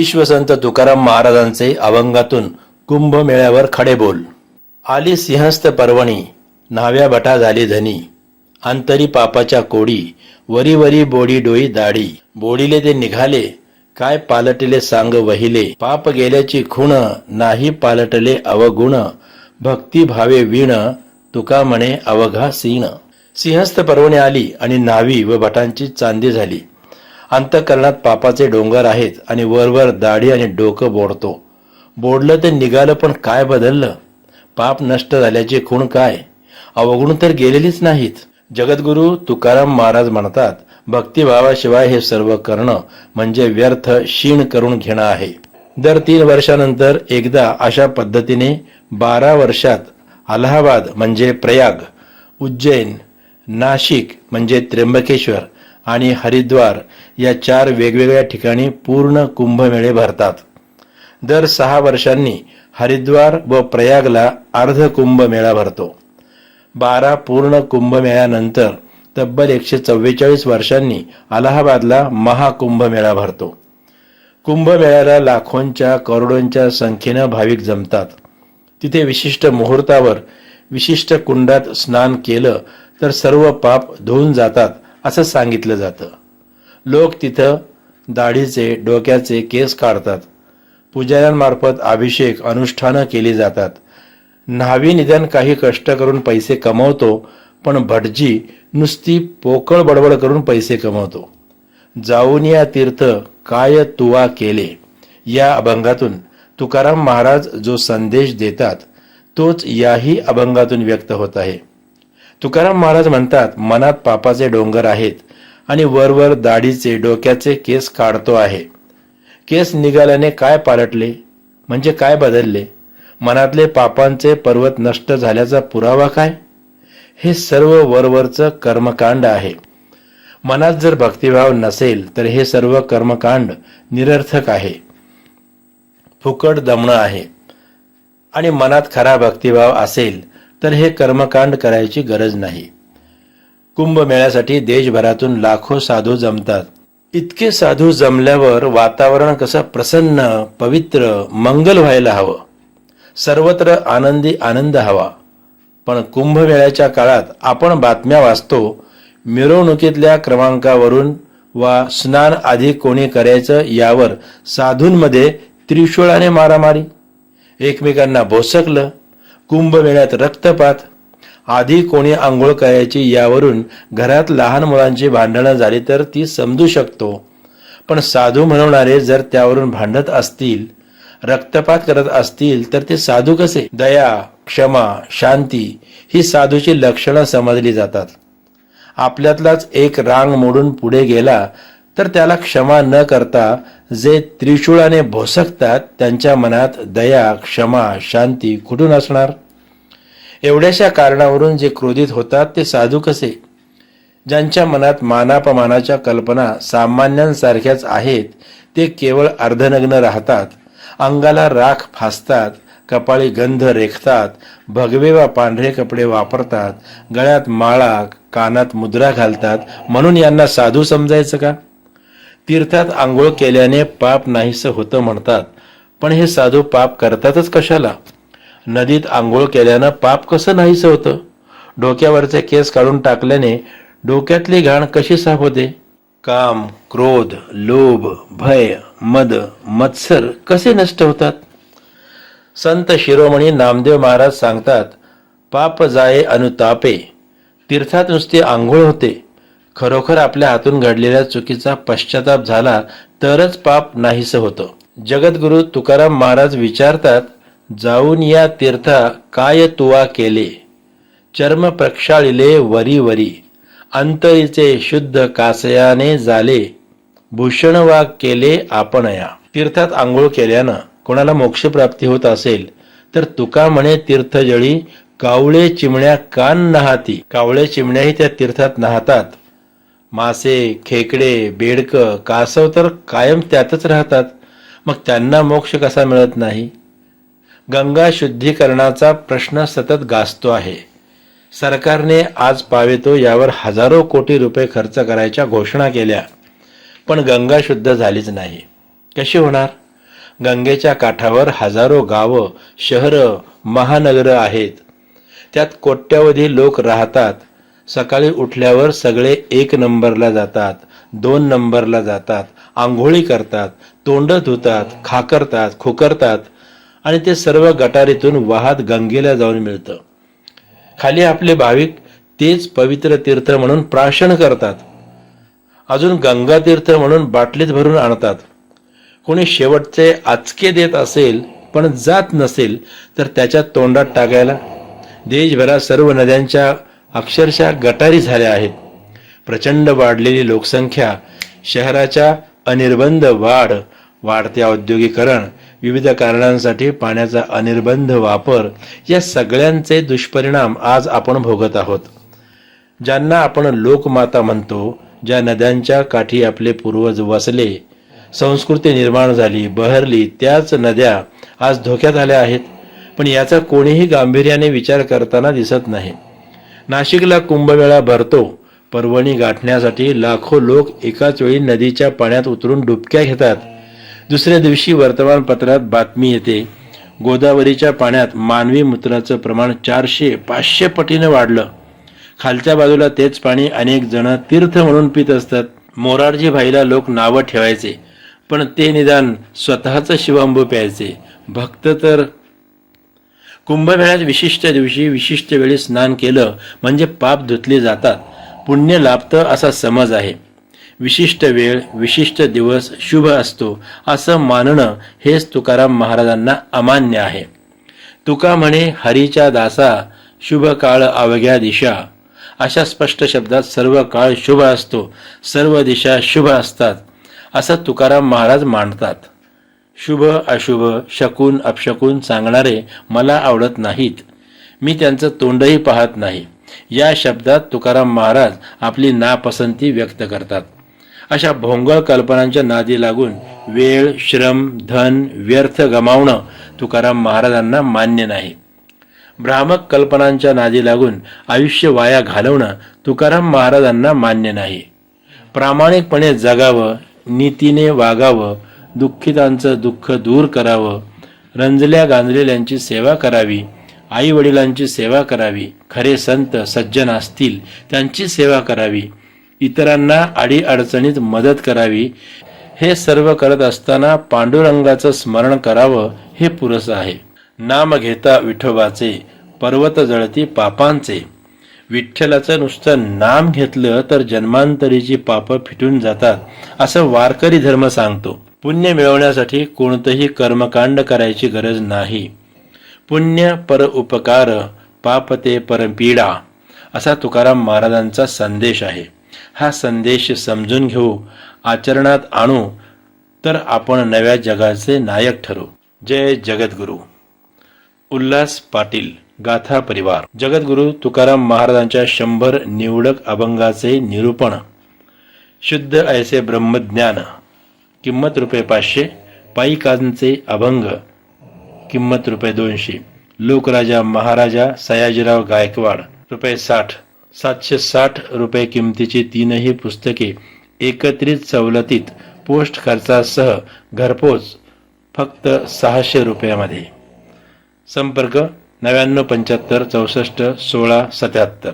विश्वसंत तुकाराम महाराजांचे अभंगातून कुंभमेळ्यावर खडे बोल आली सिंहस्थ पर्वणी न्हाव्या भटा झाली धनी अंतरी पापाच्या कोडी वरी वरी बोडी डोई दाढी. बोडीले ते निघाले काय पालटले सांग वहिले. पाप गेल्याची खुण नाही पालटले अवगुण. भक्ती भावे वीण तुका म्हणे अवघा सीण. सिंहस्थ पर्वणी आली आणि नावी व भटांची चांदी झाली. अंतकरणात पापाचे डोंगर आहेत आणि वरवर दाढी आणि डोकं बोडतो. बोडलं ते निघालं पण काय बदललं? पाप नष्ट झाल्याचे खूण काय? अवगुण तर गेलेलीच नाहीत. जगद्गुरु तुकाराम महाराज म्हणतात भक्तिभावाशिवाय हे सर्व करणं म्हणजे व्यर्थ क्षीण करून घेणं आहे. दर तीन वर्षानंतर एकदा अशा पद्धतीने बारा वर्षात अलाहाबाद म्हणजे प्रयाग उज्जैन नाशिक म्हणजे त्र्यंबकेश्वर आणि हरिद्वार या चार वेगवेगळ्या ठिकाणी पूर्ण कुंभमेळे भरतात. दर सहा वर्षांनी हरिद्वार व प्रयागला अर्ध कुंभमेळा भरतो. बारा पूर्ण कुंभमेळ्यानंतर तब्बल एकशे चव्वेचाळीस वर्षांनी अलाहाबादला महाकुंभमेळा भरतो. कुंभमेळ्याला लाखोंच्या करोडोंच्या संख्येनं भाविक जमतात. तिथे विशिष्ट मुहूर्तावर विशिष्ट कुंडात स्नान केलं तर सर्व पाप धुवून जातात असं सांगितलं जातं. लोक तिथं दाढीचे डोक्याचे केस काढतात. पुजाऱ्यांमार्फत अभिषेक अनुष्ठानं केली जातात. न्हावी निदान काही कष्ट करून पैसे कमवतो पण भटजी नुसती पोकळ बडबड करून पैसे कमवतो. जाऊन या तीर्थ काय तुवा केले? या अभंगातून तुकाराम महाराज जो संदेश देतात तोच याही अभंगातून व्यक्त होत आहे. तुकाराम महाराज म्हणतात मनात पापाचे डोंगर आहेत आणि वरवर दाढीचे डोक्याचे केस काढतो आहे. केस निघाल्याने काय पालटले? म्हणजे काय बदलले? मनातले पापांचे पर्वत नष्ट झाल्याचा पुरावा काय? हे सर्व वरवरचं कर्मकांड आहे. मनात जर भक्तिभाव नसेल तर हे सर्व कर्मकांड निरर्थक आहे. फुकट दमणं आहे. आणि मनात खरा भक्तिभाव असेल तर हे कर्मकांड करायची गरज नाही. कुंभमेळ्यासाठी देशभरातून लाखो साधू जमतात. इतके साधू जमल्यावर वातावरण कसं प्रसन्न पवित्र मंगल व्हायला हवं? सर्वत्र आनंदी आनंद हवा. पण कुंभमेळ्याच्या काळात आपण बातम्या वाचतो मिरवणुकीतल्या क्रमांकावरून वा स्नान आधी कोणी करायचं यावर साधूंमध्ये त्रिशूळाने मारामारी. एकमेकांना भोसकलं कुंभमेळ्यात रक्तपात. आधी कोणी आंघोळ करायची यावरून घरात लहान मुलांची भांडणं झाली तर ती समजू शकतो. पण साधू म्हणवणारे जर त्यावरून भांडत असतील रक्तपात करत असतील तर ते साधू कसे? दया क्षमा शांती ही साधूची लक्षणं समजली जातात. आपल्यातलाच एक रांग मोडून पुढे गेला तर त्याला क्षमा न करता जे त्रिशूळाने भोसकतात त्यांच्या मनात दया क्षमा शांती कुठून असणार? एवढ्याशा कारणावरून जे क्रोधित होतात ते साधू कसे? ज्यांच्या मनात मानापमानाच्या कल्पना सामान्यांसारख्याच आहेत ते केवळ अर्धनग्न राहतात अंगाला राख फासतात कपाळी गंध रेखतात भगवे वा पांढरे कपडे वापरतात गळ्यात माळा कानात मुद्रा घालतात म्हणून यांना साधू समजायचं का? तीर्थात आंघोळ केल्याने पाप नाहीसं होतं म्हणतात. पण हे साधू पाप करतातच कशाला? नदीत आंघोळ केल्यानं पाप कसं नाहीसं होतं? डोक्यावरचे केस काढून टाकल्याने डोक्यातली घाण कशी साफ होते? काम क्रोध लोभ भय मद मत्सर कसे नष्ट होतात? संत शिरोमणी नामदेव महाराज सांगतात पाप जाये अनुतापे तीर्थात नुसते आंघोळ होते. खरोखर आपल्या हातून घडलेल्या चुकीचा पश्चाताप झाला तरच पाप नाहीसं होतं. जगद्गुरु तुकाराम महाराज विचारतात जाऊन या तीर्था काय तुवा केले? चर्म प्रक्षाळिले वरी वरी अंतरीचे शुद्ध कासयाने झाले भूषण वाग केले आपण या तीर्थात आंघोळ केल्यानं कोणाला मोक्षप्राप्ती होत असेल तर तुका म्हणे तीर्थजळी कावळे चिमण्या कान नहाती. कावळे चिमण्याही त्या तीर्थात नाहतात. मासे खेकडे बेडक कासव तर कायम त्यातच राहतात. मग त्यांना मोक्ष कसा मिळत नाही? गंगा शुद्धीकरणाचा प्रश्न सतत गाजतो आहे. सरकारने आज पावेतो यावर हजारो कोटी रुपये खर्च करायच्या घोषणा केल्या. पण गंगा शुद्ध झालीच नाही. कशी होणार? गंगेच्या काठावर हजारो गावं शहरं महानगरं आहेत. त्यात कोट्यावधी लोक राहतात. सकाळी उठल्यावर सगळे एक नंबरला जातात दोन नंबरला जातात आंघोळी करतात तोंड धुतात खाकरतात खुकरतात आणि ते सर्व गटारीतून वाहत गंगेला जाऊन मिळतं. खाली आपले भाविक तेच पवित्र तीर्थ म्हणून प्राशन करतात. अजून गंगा तीर्थ म्हणून बाटलीत भरून आणतात. कोणी शेवटचे आचके देत असेल पण जात नसेल तर त्याच्या तोंडात टाकायला देशभरात सर्व नद्यांच्या अक्षरशः गटारी झाल्या आहेत. प्रचंड वाढलेली लोकसंख्या शहराच्या अनिर्बंध वाढ वाढत्या औद्योगिकरण विविध कारणांसाठी पाण्याचा अनिर्बंध वापर या सगळ्यांचे दुष्परिणाम आज आपण भोगत आहोत. ज्यांना आपण लोकमाता म्हणतो ज्या नद्यांच्या काठी आपले पूर्वज वसले संस्कृती निर्माण झाली बहरली त्याच नद्या आज धोक्यात आल्या आहेत. पण याचा कोणीही गांभीर्याने विचार करताना दिसत नाही. नाशिकला कुंभमेळा भरतो. पर्वणी गाठण्यासाठी लाखो लोक एकाच वेळी नदीच्या पाण्यात उतरून डुबक्या घेतात. दुसऱ्या दिवशी वर्तमानपत्रात बातमी येते. गोदावरीच्या पाण्यात मानवी मूत्राचं प्रमाण चारशे पाचशे पटीनं वाढलं. खालच्या बाजूला तेच पाणी अनेक जण तीर्थ म्हणून पित असतात. मोरारजी भाईला लोक नावं ठेवायचे. पण ते निदान स्वतःच शिवांबू प्यायचे. भक्त तर कुंभमेळ्यात विशिष्ट दिवशी विशिष्ट वेळी स्नान केलं म्हणजे पाप धुतले जातात. पुण्य लाभतं असा समज आहे. विशिष्ट वेळ विशिष्ट दिवस शुभ असतो असं मानणं हेच तुकाराम महाराजांना अमान्य आहे. तुका म्हणे हरीच्या दासा शुभ काळ अवघ्या दिशा. अशा स्पष्ट शब्दात सर्व काळ शुभ असतो सर्व दिशा शुभ असतात असं तुकाराम महाराज मांडतात शुभ अशुभ शकून अपशकून सांगणारे मला आवडत नाहीत. मी त्यांचं तोंडही पाहत नाही. या शब्दात तुकाराम महाराज आपली नापसंती व्यक्त करतात. अशा भोंगळ कल्पनांच्या नादी लागून वेळ श्रम धन व्यर्थ गमावणं तुकाराम महाराजांना मान्य नाही. भ्रामक कल्पनांच्या नादी लागून आयुष्य वाया घालवणं तुकाराम महाराजांना मान्य नाही. प्रामाणिकपणे जगावं नीतीने वागावं दुःखितांचं दुःख दूर करावं. रंजल्या गांजलेल्यांची सेवा करावी. आई वडिलांची सेवा करावी. खरे संत सज्जन असतील त्यांची सेवा करावी. इतरांना अडीअडचणीत मदत करावी. हे सर्व करत असताना पांडुरंगाचं स्मरण करावं हे पुरस आहे. नाम घेता विठोबाचे पर्वत जळती पापांचे. विठ्ठलाचं नुसतं नाम घेतलं तर जन्मांतरीची पापं फिटून जातात असं वारकरी धर्म सांगतो. पुण्य मिळवण्यासाठी कोणतंही कर्मकांड करायची गरज नाही. पुण्य पर उपकार पाप ते परपीडा असा तुकाराम महाराजांचा संदेश आहे. हा संदेश समजून घेऊ आचरणात आणू तर आपण नव्या जगाचे नायक ठरू. जय जगद्गुरू. उल्हास पाटील गाथा परिवार. जगद्गुरु तुकाराम महाराजांच्या शंभर निवडक अभंगाचे निरूपण. शुद्ध ऐसे ब्रह्मज्ञान. किंमत रुपये पाचशे पायिकांचे अभंग किंमत रुपये दोनशे. लोकराजा महाराजा सयाजीराव गायकवाड रुपये साठ. सातशे साठ रुपये किमतीची तीनही पुस्तके एकत्रित सवलतीत पोस्ट खर्चासह घरपोच फक्त सहाशे रुपयामध्ये. संपर्क नव्याण्णव पंच्याहत्तर चौसष्ट सोळा सत्याहत्तर.